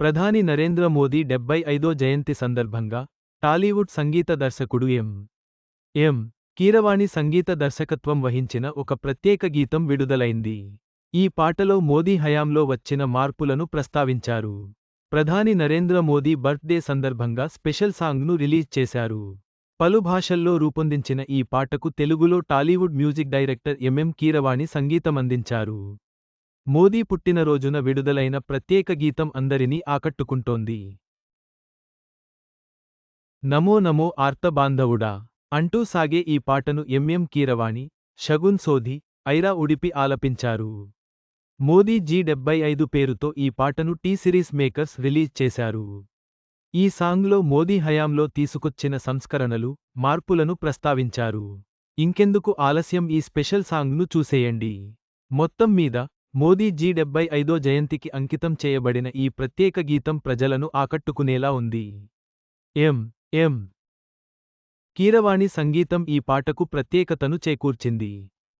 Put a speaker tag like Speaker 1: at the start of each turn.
Speaker 1: ప్రధాని నరేంద్ర మోదీ డెబ్బై ఐదో జయంతి సందర్భంగా టాలీవుడ్ సంగీత దర్శకుడు ఎం. ఎం. కీరవాణి సంగీత దర్శకత్వం వహించిన ఒక ప్రత్యేక గీతం విడుదలైంది. ఈ పాటలో మోదీ హయాంలో వచ్చిన మార్పులను ప్రస్తావించారు. ప్రధాని నరేంద్ర మోదీ బర్త్ డే సందర్భంగా స్పెషల్ సాంగ్ను రిలీజ్ చేశారు. పలు భాషల్లో రూపొందించిన ఈ పాటకు తెలుగులో Tollywood music director M M Keeravani సంగీతమందించారు. Modi పుట్టినరోజున విడుదలైన ప్రత్యేక గీతం అందరినీ ఆకట్టుకుంటోంది. నమో నమో ఆర్తబాంధవుడా అంటూ సాగే ఈ పాటను ఎంఎం కీరవాణి, షగున్ సోధి, ఐరా ఉడిపి ఆలపించారు. మోదీ జీ డెబ్బై ఐదు పేరుతో ఈ పాటను టీ సిరీస్ మేకర్స్ రిలీజ్ చేశారు. ఈ సాంగ్లో మోదీ హయాంలో తీసుకొచ్చిన సంస్కరణలు, మార్పులను ప్రస్తావించారు. ఇంకెందుకు ఆలస్యం ఈ స్పెషల్ సాంగ్ను చూసేయండి. మొత్తం మీద, మోదీ జీ డెబ్బై ఐదో జయంతికి అంకితం చేయబడిన ఈ ప్రత్యేక గీతం ప్రజలను ఆకట్టుకునేలా ఉంది. ఎం. ఎం. కీరవాణి సంగీతం ఈ పాటకు ప్రత్యేకతను చేకూర్చింది.